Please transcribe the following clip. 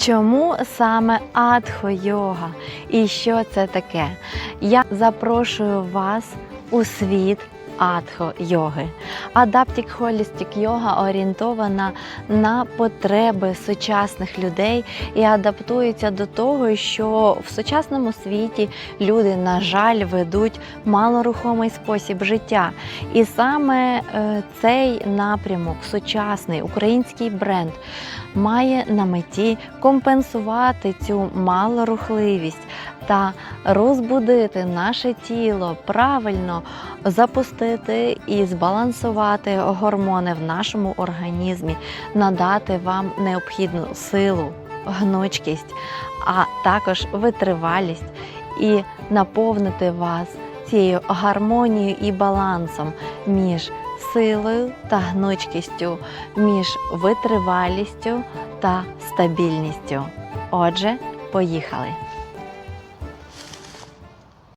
Чому саме адхо-йога? І що це таке? Я запрошую вас у світ адхо-йоги. Adaptic Holistic йога орієнтована на потреби сучасних людей і адаптується до того, що в сучасному світі люди, на жаль, ведуть малорухомий спосіб життя. І саме е, цей напрямок, сучасний український бренд, має на меті компенсувати цю малорухливість та розбудити наше тіло, правильно запустити і збалансувати гормони в нашому організмі, надати вам необхідну силу, гнучкість, а також витривалість і наповнити вас цією гармонією і балансом між силою та гнучкістю, між витривалістю та стабільністю. Отже, поїхали!